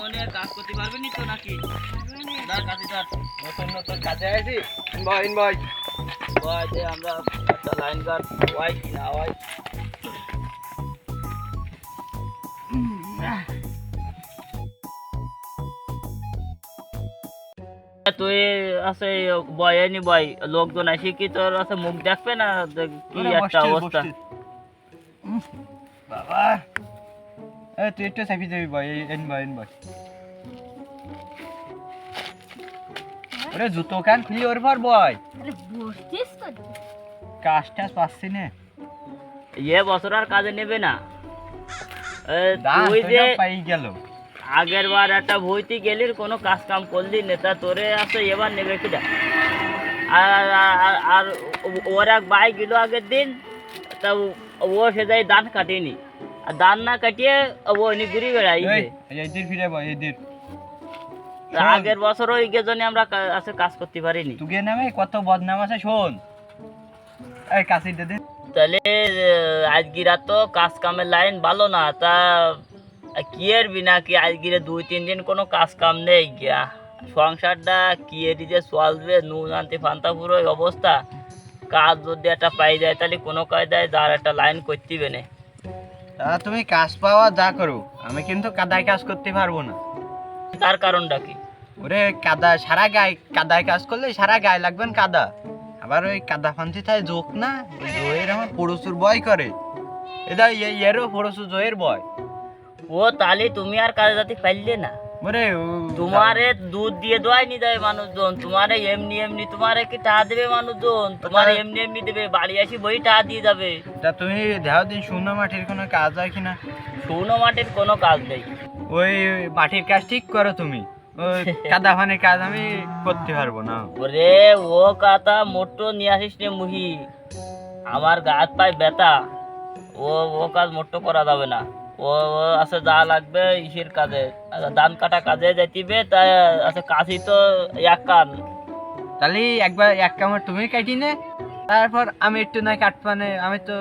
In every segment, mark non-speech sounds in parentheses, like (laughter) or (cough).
মনে কাজ করতে পারবি তো নাকি? দা কাজে ধর নতুন নতুন কাজে আছি বয় বয় বয় যে আমরা একটা লাইন গার্ড ওয়াই কি না ওয়াই। তুই আছে বয় নি বয় লোকজন আসি কি তোর আছে মুখ দেখবে না? কি একটা অবস্থা। বাবা। তুই একটু চাপি যাবি এই এন বয় এন বয় ওরে জুতো কান খুলি ওর পর বয় আরে বসছিস তো কাজ টাজ পাচ্ছি না। এ বছর আর কাজে নেবে না। তুই যে পাই গেল। আগের বার একটা ভইতে গেলি কোনো কাজ কাম করলি নেতা তোরে আছে এবার নেবে কিনা আর আর- ওর এক ভাই গেল আগের দিন তা ও- ও সে যাই দাঁত কাটেনি। আর দাঁত না কাটিয়ে ও এনে ঘুরে বেড়াই এই এদির ফিরে বয় এদির। আগের বছর ওই জন্য আমরা আছে কাজ করতে পারিনি। তুগে নামে কত বদনাম আছে শোন। এই কাশি দে তাহলে আজগিরা তো কাজ কামের লাইন ভালো না তা কি এর বিনা কি আজগিরে দুই তিন দিন কোনো কাজ কাম নেই গিয়া। সংসারটা কি এর যে চলবে নুন আনতে ফান্তা পুরো অবস্থা। কাজ যদি একটা পাই যায় তাহলে কোনো কায়দায় যার একটা লাইন করতে হবে না। তা তুমি কাজ পাওয়া যা করো আমি কিন্তু কাদায় কাজ করতে পারব না। তার কারণটা কি? ওরে কাদা সারা গায়ে কাদায় কাজ করলে সারা গায়ে লাগবেন কাদা। আবার ওই কাদা ফান্তি তাই জোক না ওই জয়ের আমার পড়শুর বয় করে। এটা এরও পড়শু জয়ের বয়। ও তাহলে তুমি আর কাদা যাতে পারলে না। ওরে তোমারে দুধ দিয়ে দোয়াই নি দেয় মানুষজন তোমারে এমনি এমনি তোমারে কি টাকা দেবে মানুষজন? তোমারে এমনি এমনি দেবে বাড়ি আসি বই টাকা দিয়ে যাবে। তা তুমি দেহ দিন শূন্য মাটির কোনো কাজ হয় কিনা? শুনো মাটির কোনো কাজ নেই। ওই মাটির কাজ ঠিক করো তুমি। কাদা ফানির কাজ আমি করতে পারব না। ওরে ও কাতা মোটো নিয়ে আসিস রে মুহি। আমার গাছ পায় ব্যথা। ও ও কাজ মোটো করা যাবে না। ও আছে যা লাগবে ইসের কাজে। আচ্ছা, ধান কাটা কাজে যাইতিবে তাই আছে কাশি তো এক কান। তাহলে একবার এক কামড় তুমি কাটি নে তারপর আমি একটু না কাটপানে আমি তো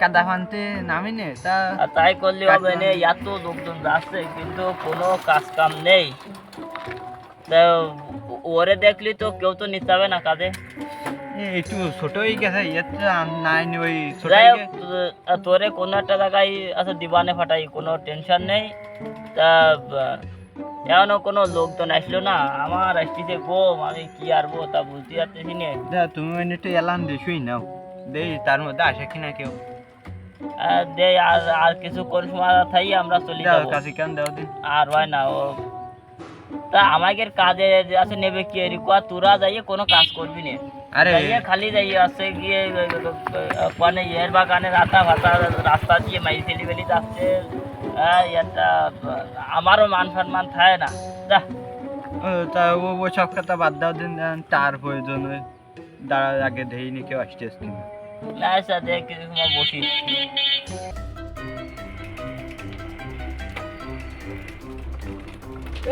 কাদা ফানতে নামি নে তা তাই করলে হবে না এত লোকজন যাচ্ছে কিন্তু কোনো কাজ কাম নেই। তা ওরে দেখলি তো কেউ তো নিতে হবে না কাজে। একটু ছোট হয়ে গেছে নাই ওই তোরে কোনো একটা জায়গায় আছে দিবানে ফাটাই কোনো টেনশন নেই। তা এখনও কোনো লোকজন আসলো না আমার আসতেছে গোম আমি কি আরবো তা বুঝতে পারতেছি না। তুমি একটু এলাম দে নাও। দেই তার মধ্যে আসে কিনা কেউ। দে আর আর কিছু কোন সময় থাই আমরা চলে যাব। কাছে কেন দাও দিন। আর হয় না ও। তা আমাদের কাজে আছে নেবে কি রিকোয়া তোরা যাইয়ে কোনো কাজ করবি না। আরে। খালি যাইয়ে আছে গিয়ে মানে এর বাগানে রাস্তা ভাতা রাস্তা দিয়ে মাই ফেলি ফেলি যাচ্ছে একটা আমারও মান সম্মান থাকে না যা তা ও ও সব কথা বাদ দাও দিন তার প্রয়োজন হয় দাঁড়া আগে দেইনি কেউ আসতে আসতে না না সাথে কিছু সময় বসি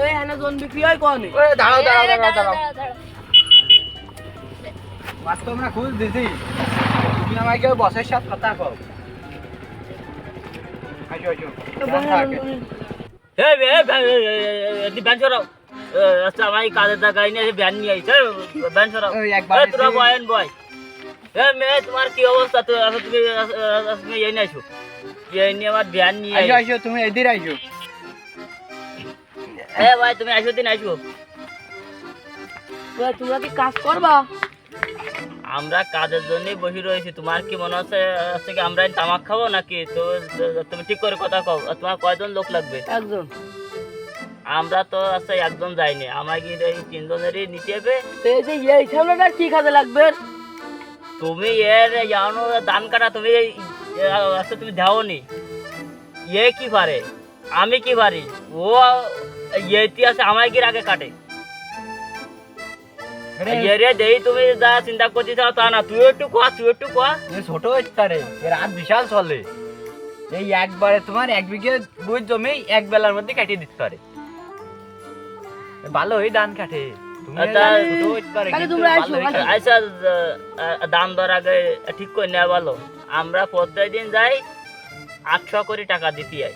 এই হানা জন বিক্রি হয় কোন দাঁড়াও দাঁড়াও দাঁড়াও দাঁড়াও দাঁড়া মাছ তো আমরা খুঁজ দিছি। তুমি আমাকে বসের সাথে কথা কও। তোমার কি অবস্থা তুমি এই নিয়ে আমার আইছো তুমি এদিকে আসো এ ভাই তুমি আসো দিন ওই, তোমরা কি কাজ করবা আমরা কাজের জন্যই বসে রয়েছি। তোমার কি মনে হচ্ছে হচ্ছে কি আমরা তামাক খাব নাকি? তো তুমি ঠিক করে কথা কও। তোমার কয়জন লোক লাগবে? একজন। আমরা তো আছে একজন যাইনি। আমাকে এই তিনজনেরই নিতে হবে? এই যে এই সামনেটা কি কাজে লাগবে? তুমি এর জানো ধান কাটা তুমি আছে তুমি ধাওনি এ কি পারে? আমি কি পারি? ও এটি আছে আমায় কি আগে কাটে? আরে, দেই তুমি যা চিন্তা করতে চাও তা না তুই একটু কোয়া তুই একটু কোয়া এ ছোট হচ্ছে রে এর বিশাল চলে এই একবারে তোমার এক বিঘে বই জমি এক বেলার মধ্যে কাটিয়ে দিতে পারে ভালো ধান কাটে দাম দর আগে ঠিক করে নেওয়া ভালো আমরা প্রত্যেক দিন যাই আটশো করে টাকা দিতে যাই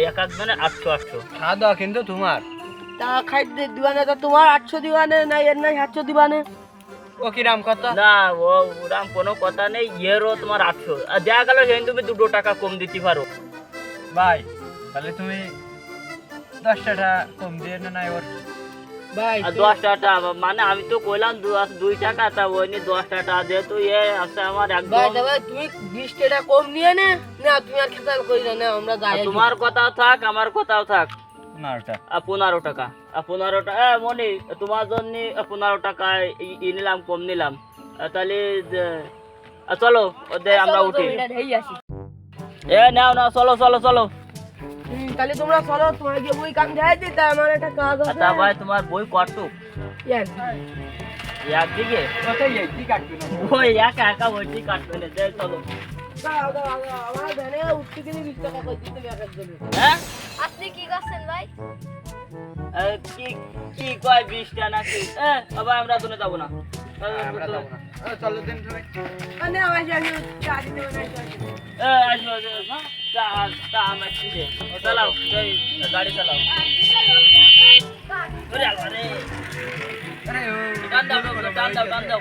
এক এক জনের আটশো আটশো খাওয়া দাওয়া কিন্তু তোমার তা খাইতে দিবানে তা তোমার আটশো দিবানে না এর নাই সাতশো দিবানে? ও কিরাম কত না ও ওরাম কোনো কথা নেই ইয়েরও তোমার আটশো। আর দেখা গেল সেদিন তুমি দুটো টাকা কম দিতে পারো। ভাই তাহলে তুমি দশ টাকা কম দিয়ে না নাই ওর ভাই দশ টাকা মানে আমি তো কইলাম দুই টাকা তা ওই নিয়ে দশ টাকা যেহেতু ইয়ে আছে আমার ভাই একদম তা ভাই তুমি বিশ টাকা কম নিয়ে নে। না তুমি আর খেতাল করি না আমরা যাই তোমার কথাও থাক আমার কথাও থাক। পনেরো টাকা। পনেরো টাকা এ, মনি তোমার জন্য পনেরো টাকা ই- নিলাম কম নিলাম। তাহলে চলো আমরা উঠি। এ নাও নাও চলো চলো চলো। তাহলে তোমরা চলো তোমার বই কাম যাই দিতে আমার একটা কাজ আছে তা ভাই তোমার বই একদিকে কত না ওই একা একা বইটি কাটবে না চলো। আপনি কি করছেন ভাই? কি কি কয় বিশটা নাকি আবার আমরা দুনে যাব না। আমরা যাব না। চলো দিন আসো আসো তা তা আমার চালাও গাড়ি চালাও। আরে দাও দাও দাও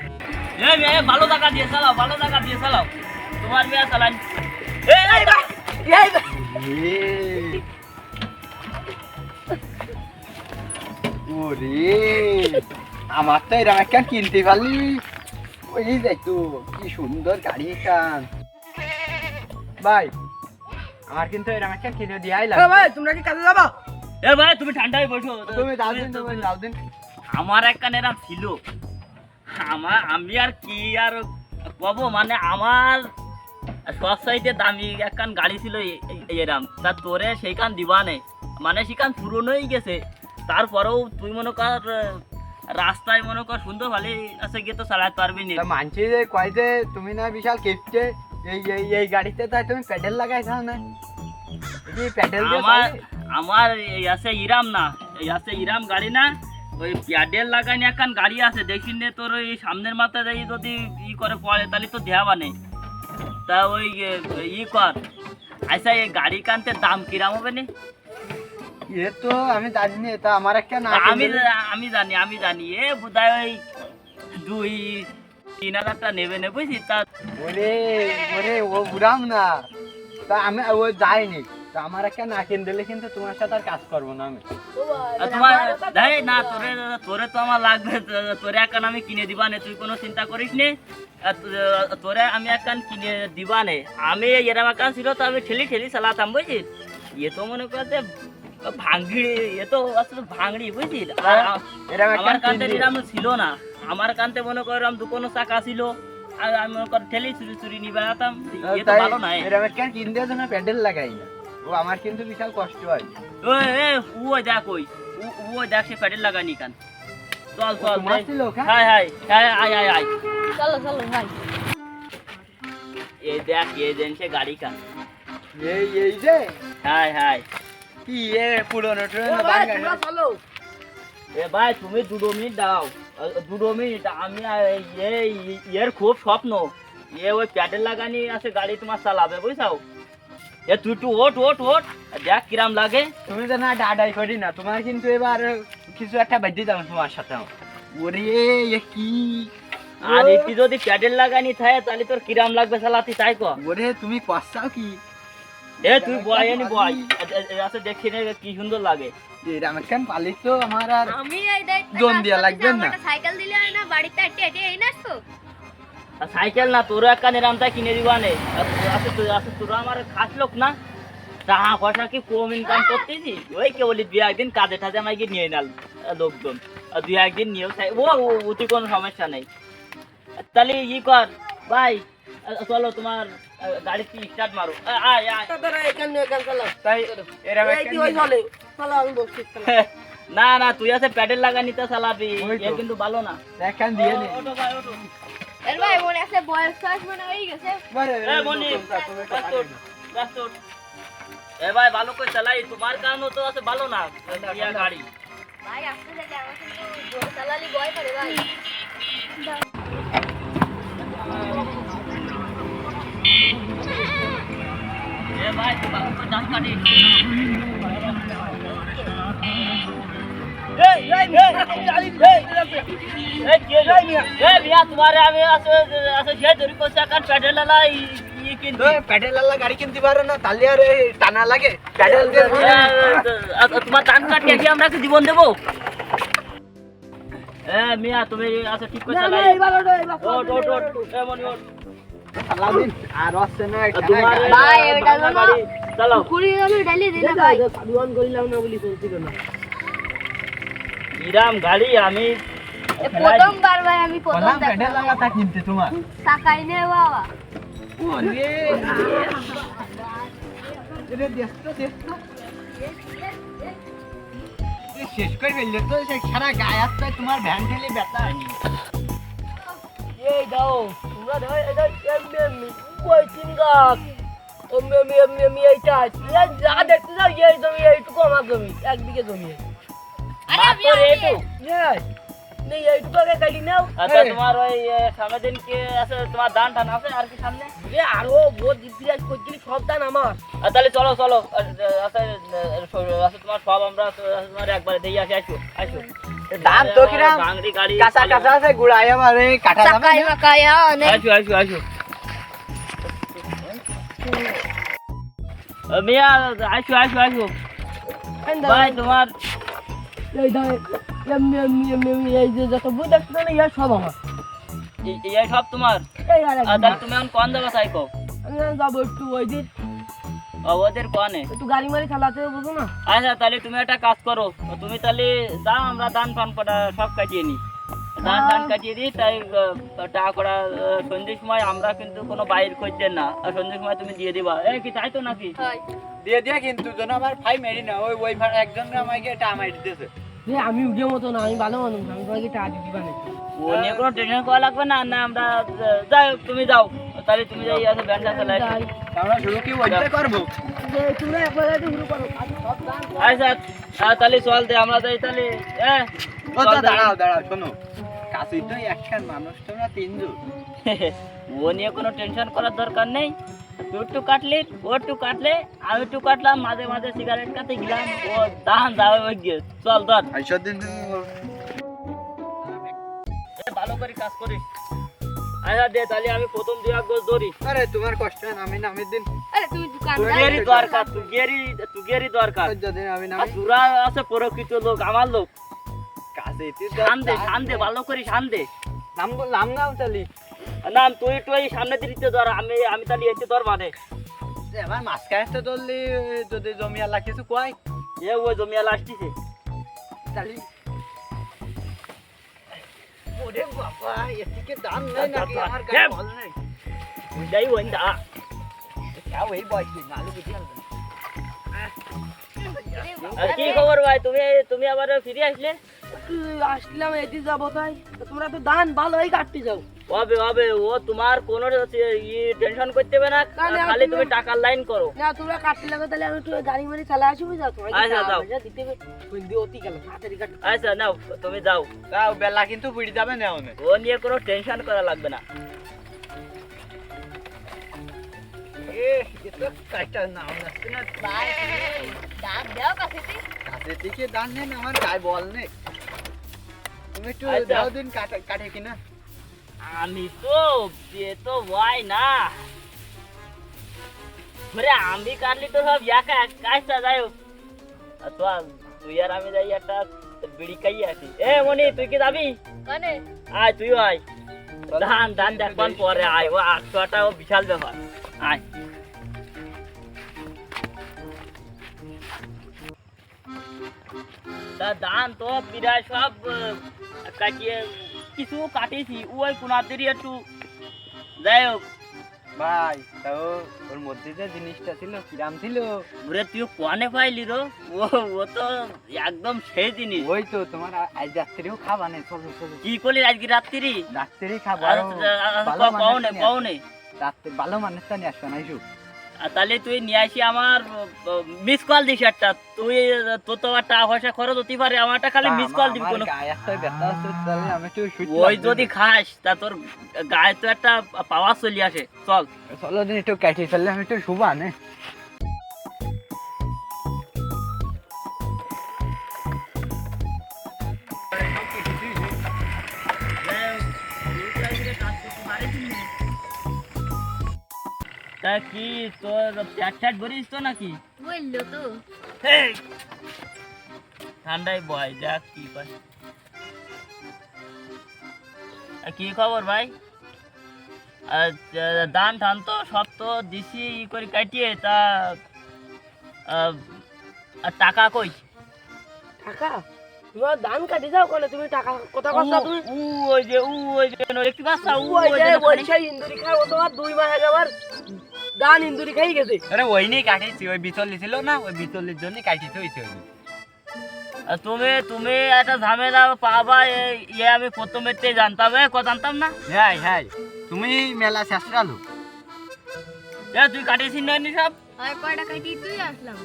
এ ভালো টাকা দিয়ে চালাও ভালো টাকা দিয়ে চালাও। তোমার মেয়ে চালান। এ এই ভাই এই ভাই, ওরে আমার তো এরকম একটা কিনতে পারলি। ওই দেখতো কি সুন্দর গাড়ি কান ভাই আমার কিন্তু এরকম একটা কিনে দিয়াই লাগে ভাই, তোমরা কি কাজে যাবা? এ ভাই তুমি ঠান্ডায় বসো। তুমি দাও দিন তুমি দাও দিন। আমার একখান এরম ছিল। আমার আমি আর কি আর কব? মানে আমার সব সাইডে দামি একখান গাড়ি ছিল এ- এ- তা তোরে সেইখান দিবানে মানে সেখান পুরনোই গেছে। তারপরেও তুই মনে কর রাস্তায় মনে কর সুন্দর ভালো আছে গিয়ে তো চালাতে পারবি না। মানছি যে কয় যে তুমি না বিশাল কেপটে এই এই এই গাড়িতে তাই তুমি প্যাডেল লাগাইছাও না? এই প্যাডেল আমার? আমার এই আছে ইরাম না। এই আছে ইরাম গাড়ি না। ওই প্যাডেল লাগানি একখান গাড়ি আছে। দেখি নে তোর ওই সামনের মাথায় যদি ই করে পড়ে তাহলে তো দেয়া বানে তা ওই ই কর। আচ্ছা এই গাড়ি কানতে দাম কিরাম হবে না? এ তো আমি জানি না তা আমার একটা না আমি আমি জানি আমি জানি। এ বোধহয় ওই দুই তিন হাজারটা নেবে নে বুঝছি তা বলে বলে ও বুড়াম না। তা আমি ও যাইনি তা আমার একটা না কিন দিলে কিন্তু তোমার সাথে আর কাজ করব না আমি। তোমার দেখ না তোরে তোরে তো আমার লাগবে তোরে একখান আমি কিনে দিবা নে তুই কোনো চিন্তা করিস নে। তোরে আমি একখান কিনে দিবা নে। আমি এরম একখান ছিল তো আমি ঠেলি ঠেলি চালাতাম বুঝছিস? ইয়ে তো মনে করতে ভাঙড়ি এ তো আসলে ভাঙড়ি বুঝছিস? আমার কান্তে কিন এরম ছিল না। আমার কান্তে মনে করলাম দু কোনো চাকা ছিল। আর আমি মনে কর ঠেলি চুরি চুরি নিয়ে বেড়াতাম এ তো ভালো নাই। এরকম একটা কিন দিয়ে জন্য প্যাডেল লাগাই না। ও আমার কিন্তু বিশাল কষ্ট হয়। ওই এ ও দেখ ওই ও- ও দেখ সে প্যাডেল লাগানি কান? চল চল? হাই হাই হাই আয় আয় আয়। চলো চলো ভাই। এই দেখ এই দেন সে গাড়ি কান? এই এই যে। হাই হাই কি এ পুরনো ট্রেন ভাই, চলো। এ ভাই তুমি দুটো মিনিট দাও। দুটো মিনিট আমি এই- এই এর খুব স্বপ্ন। এ ওই প্যাডেল লাগানি আছে গাড়ি তোমার চালাবে বুঝছাও? এ তুই একটু ওট ওট ওট দেখ কিরাম লাগে। তুমি তো না ডাডাই করি না তোমার কিন্তু এবার কিছু একটা বাদ্যি দাম তোমার সাথে। ওরে এ কি? আর একটি যদি প্যাডেল লাগানি থাকে তাহলে তোর কিরাম লাগবে চালাতি তাই কর ওরে তুমি কষাও কি? এ তুই বয় এনি বয়। আছে দেখি নে কি সুন্দর লাগে। একখান পালিত তো আমার আর আমি এই দিয়া লাগবে না। সাইকেল দিলে না বাড়িতে হেঁটে হেঁটে এই না তো সাইকেল না তোর একটা নিরামটা কিনে দিবা নে আছে তুই আছে তোর আমার খাস লোক না। টাকা পয়সা কি কম ইনকাম করতেছি? ওই কে বলি দুই একদিন কাজে টাজে আমাকে নিয়ে নাল লোকজন। দুই একদিন নিয়েও ও ও- ওতে কোনো সমস্যা নেই। তাহলে ই কর ভাই চলো তোমার গাড়ি কি স্টার্ট মারো। আয় এখানে এখানে চলো। তাই চলে? চলো, আমি বসছি, না না তুই আছে প্যাডেল লাগানিতে চালাবি। এ কিন্তু ভালো না। একখান দিয়ে নে। এর ভাই মনে আছে বয়স টয়স মনে হয়ে গেছে। এ মনি, তো। ব্যস্ত ওঠ। এ ভাই ভালো করে চালাই তোমার কারণে তো আছে ভালো না ইয়া গাড়ি। ভাই আসতে থেকে আমার কিন্তু জোরে চালালি ভয় করে ভাই। এ ভাই বাবু তো ধান কাটি। এই এই এই কে যাই মিয়া এ মিয়া আছে আছে সে ধরি কইছে কান প্যাডেল লা ই কিনতে তো প্যাডেল আলা গাড়ি কিনতে পারো না তাহলে আর টানা লাগে প্যাডেল তোমার ধান কাটিয়ে কি আমরা কি জীবন দেবো এ মিয়া তুমি আচ্ছা ঠিক করে চালাই ওট ওট ওট এমন ওট আর আসছে না ভাই, এটা জানো? চালাও কুড়ি আমি ডালি ভাই সাধুবান করিলাম না বলি চলছিল না ইরাম গাড়ি আমি প্রথমবার ভাই আমি প্রথম কিনতে তোমার। টাকাই নে বাবা। ওরে এটা শেষ করে ফেললে তো সে সারা গায়ে আসতে তোমার ভ্যান ঠেলে ব্যথা। এই দাও তোমরা এই দাও এমনি এমনি কই চিনগাক এমনি এমনি এমনি এমনি এইটা এই যা দেখতে যাও এই জমি এইটুকু আমার জমি এক বিঘে জমি। এইটু এই নেই এইটুকু আগে কাটি নাও আচ্ছা এই। তোমার ওই এ, সামনের দিন কি আছে তোমার দান টান আছে আর কি সামনে এ আরও বহুত দিপিরাজ করছিলি সব দান আমার আর তাহলে চলো চলো আর, এ, আছে এ, স- আছে তোমার সব আমরা তো, তোমার একবারে দিয়ে আসি আসো আসো দাম তো কিরাম? বাংরি গাড়ি কাঁচা কাঁচা আছে গুড়াই আমার এই কাটা যাবে টাকাই না? মাকাই হ্যাঁ অনেক আসো আসো আসো এ, মিয়া আসো আসো আসো এই দাও, ভাই তোমার এই দাও এমনি এমনি এমনি এমনি এই যে যত বই দেখছ না ইয়া সব আমার। এই- এই সব তোমার? এই আর আর তাহলে তুমি এখন কোন যাবা সাইকো আমি যাব একটু ওই দিন ওদের কোনে? একটু গাড়ি মারি চালাতে বুঝো না? আচ্ছা তাহলে তুমি একটা কাজ করো। তুমি তাহলে দাও আমরা দান পান কটা সব কাটিয়ে নিই। ধান ধান কাটিয়ে দিই তাই টাকা করা সন্ধ্যের সময় আমরা কিন্তু কোনো বাইর করছেন না। আর সন্ধ্যের সময় তুমি দিয়ে দিবা। এ কি তাই তো নাকি দিয়ে দিয়ে কিন্তু যেন আমার ভাই মেরি না ওই ওই একজন আমাকে এটা আমায় দিতেছে। আমি উঠে মতো না আমি ভালো মানুষ আমি তোমাকে টাকা দিতে পারি ও নিয়ে কোনো টেনশন করা লাগবে না? না আমরা যাই হোক, তুমি যাও। তাহলে তুমি যাই আছে ব্যান্ডটা চালাই। আমরা শুরু কি ওইটা করব? তোমরা একবার শুরু করো। আচ্ছা তাহলে চল দে আমরা যাই তাহলে হ্যাঁ? ও দাঁড়াও দাঁড়াও শোনো। কাছেই তো একখান মানুষ তোমরা তিনজন। (laughs) ও নিয়ে কোনো টেনশন করার দরকার নেই। তুই একটু কাটলি ও একটু কাটলে আমি একটু কাটলাম মাঝে মাঝে সিগারেট কাটতে গেলাম ও দান যাবে গিয়ে। চল ধর। দিন ভালো করে কাজ করিস। আচ্ছা দে তাহলে আমি প্রথম দুই এক গোছ ধরি। আরে তোমার কষ্ট না আমি নামের দিন। আরে তুমি দোকান তুই গেরি দরকার তুই গেরি তুই গেরি দরকার। যদি আমি আর নামি। তোরা আছে প্রকৃত লোক আমার লোক। কাছে শান দে শান দে ভালো করে শান দে। নাম নাম নাম তালি নাম তুই এই সামনে দিতে ধর আমি আমি তাহলে এতে ধর মানে এবার মাঝখানে তো ধরলি যদি কিছু কয়। এ ওই জমিয়ালা আসতেছে। তালি ওরে বাবা এদিকে দাম নেই নাকি? আমার হ্যাঁ। গায়ে বল নেই। যাই ওই দা। যাও এই বয়সে নালু বুঝি কি খবর ভাই তুমি তুমি আবার ফিরে আসলে? আসলাম এটি যাব তাই। তোমরা তো দান ভালোই কাটতে যাও। হবে হবে। ও তোমার কোনো টেনশন করতে হবে না। খালি তুমি টাকার লাইন করো। না তোমরা কাটতে লাগো তাহলে আমি একটু গাড়ি মারি চালা আসব যাও আচ্ছা, যাও। দিতে হবে। অতি গেল তাড়াতাড়ি কাট। আচ্ছা নাও তুমি যাও। তাও বেলা কিন্তু বুড়ি যাবে না ও নিয়ে কোনো টেনশন করা লাগবে না। এ ভাই দাও আমার গায়ে বল নেই তুমি একটু আচ্ছা। দাও দিন কাটে কাটে কিনা। আমি তো যে তো ভাই না মানে আমি কাটলি তো সব একা কাজটা যাই হোক আর তো আর তুই আর আমি যাই একটা বিড়ি খাই আসি এ মনি তুই কি যাবি কানে আয় তুইও আয় ধান ধান দেখবান পরে আয় ও আটশোটা ও বিশাল ব্যাপার আয় তা ধান তো প্রায় সব আহ, কাটিয়ে কিছু কাটিয়েছি ওই কোনাদেরই একটু। যাই হোক ভাই তাও ওর মধ্যে যে জিনিসটা ছিল কিরাম ছিল? ঘুরে তুই কোয়ানে পাইলি রো? ও ও তো একদম সেই জিনিস। ওই তো তোমার আজ রাত্রিও খাবা নেই চলো চলো। কি করলি আজকে রাত্রি? রাত্রি খাব আর মানুষ নিয়ে পাওনে। আসবে। রাত্রি ভালো মানুষটা নিয়ে আসবে না তাহলে তুই নিয়ে আসি আমার মিস কল দিস একটা। তুই তোর তো আর টাকা পয়সা খরচ হতে পারে আমারটা খালি মিস কল দিবি কোনো ওই যদি খাস তা তোর গায়ে তো একটা পাওয়ার চলে আসে। চল। চলো যদি একটু কাটি ফেললে আমি একটু শুবা নে। তা কি তোর প্যাট ট্যাট ভরিস তো নাকি? বলল তো। ঠান্ডায় বয় দেখ কি আর কি খবর ভাই? দান টান তো সব তো দিছি ই করে কাটিয়ে তা টাকা কই? টাকা? তোমার ধান কাটি যাও কোনে তুমি টাকা কথা কথা তুমি? উ ওই যে উ ওই যে দেখতে পাচ্ছ উ ওই যে বরিশাল ইন্দুরি তোমার দুই মাস আগে আবার ধান ইন্দুরি খাই গেছে। আরে ওই নিয়ে কাটিয়েছি ওই বিচল্লি ছিল না ওই বিচল্লির জন্য কাটিতে হয়েছে ওই আর তুমি তুমি একটা ঝামেলা পাবা ইয়ে আমি প্রথমেতে জানতাম এ, ক জানতাম না? হ্যাঁ হ্যাঁ তুমি মেলা শেষরালো এ তুই কাটিয়েছিস না নি সব? আর কয়টা কাটি তুই আসলাম।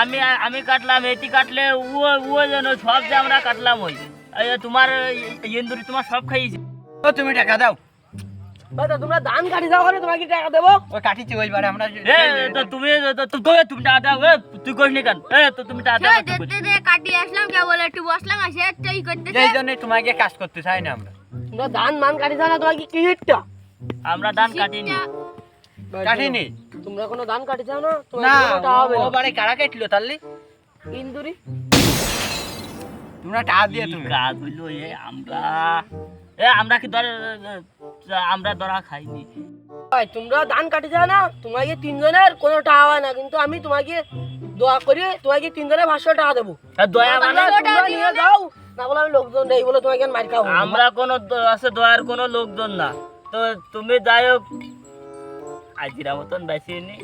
আমি আমি কাটলাম এটি কাটলে ও ও যেন সব যে আমরা কাটলাম ওই। তোমার ইন্দুরি তোমার সব খাইয়েছে। ও তুমি টাকা দাও। ভাই তোমরা ধান কাটি যাও কোনে? তোমাকে টাকা দেবো? ওই কাটিছি ওইবারে আমরা এ তো তুমি তো- তো- তুমি টাকা দাও তুই করিস নি কেন? এ তো তুমি টাকা দাও দেখতে দে কাটি আসলাম কেবল একটু বসলাম আর সে একটা এই জন্য তোমাকে কাজ করতে চাই না আমরা। তোমরা ধান মান কাটি যাও না তোমাকে কি হিটটা আমরা ধান কাটিনি কাটিনি তোমরা কোনো ধান কাটি যাও না না কোনো টাকা হবে ও না কারা কাটলো তাহলে? ইন্দুরি। তোমরা টাকা দিয়ে তুমি। কাজ হইল এ আমরা এ আমরা কি ধর আমরা ধরা খাইনি। ভাই তোমরা ধান কাটি যাও না তোমাকে তিনজনের কোনো টাকা হয় না কিন্তু আমি তোমাকে দোয়া করি তোমাকে তিনজনের পাঁচশো টাকা দেবো। দয়া মানে তোমরা নিয়ে যাও। না বলে আমি লোকজন নেই বলে তোমাকে মার খাব। আমরা কোনো আছে দয়ার কোনো লোকজন না। তো তুমি যাই হোক আজিরা মতন বেশি নি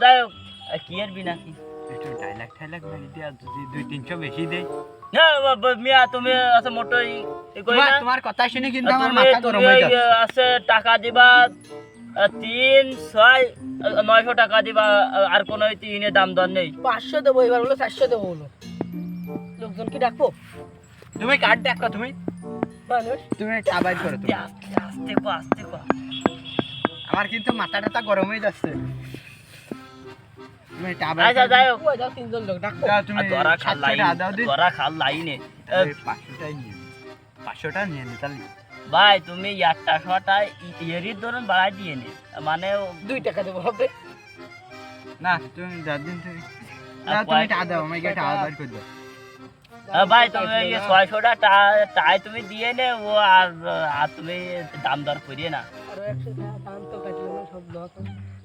যাই হোক আর কি এর বিনা কি? একটু ডাইলাগ ঠাইলাগ মারি যদি দুই তিনশো বেশি দেয়। না, মিয়া তুমি আছে মোটো ই- ই করি তোমার না কথা শুনে কিন্তু আমার মাথা গরম হয়ে যাচ্ছে আছে টাকা দিবা তিন ছয় নয়শো টাকা দিবা আর কোনো তিনে দাম দর নেই। পাঁচশো দেবো এবার বলো চারশো দেবো বলো লোকজন কি ডাকবো? তুমি কাট দেখো তুমি? তুমি টাবাই করো তুমি। আস্তে কো আস্তে কো। আমার কিন্তু মাথা টাথা গরম হয়ে যাচ্ছে। তুমি আচ্ছা যাই হোক। তিনজন লোক ডাকবো। যাও তুমি আর ধরা খাল সাতশো লাইন টাকা দাও দিন ধরা খাল লাইনে। আহ, পাঁচশোটাই নিয়ে। নি। পাঁচশোটা নিয়ে নি তাহলে। ভাই তুমি একটা শটা ইয়েরির ধরুন বাড়াই দিয়ে নে মানে দুই টাকা দেবো হবে। না তুমি যার দিন তুমি না তুমি টাকা দাও আমাকে টাকা বার করে দাও। ভাই তুমি ওই ছয়শোটা টাই তুমি দিয়ে নে ও আর আর তুমি দাম দর করিয়ে না। আরও একশো টাকা দাম তো কাটলো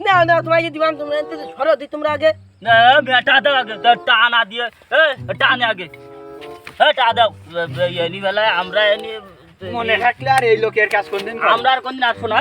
না না না তোমাকে দিবান তোমরা সরো দি তোমরা আগে। না বেটা দাও আগে তা দিয়ে এ টানে আগে। দাও। এনি বেলায় আমরা এনি মনে থাকলে আর এই লোকের কাজ করবেন আমরা আর কোনদিন আসব না।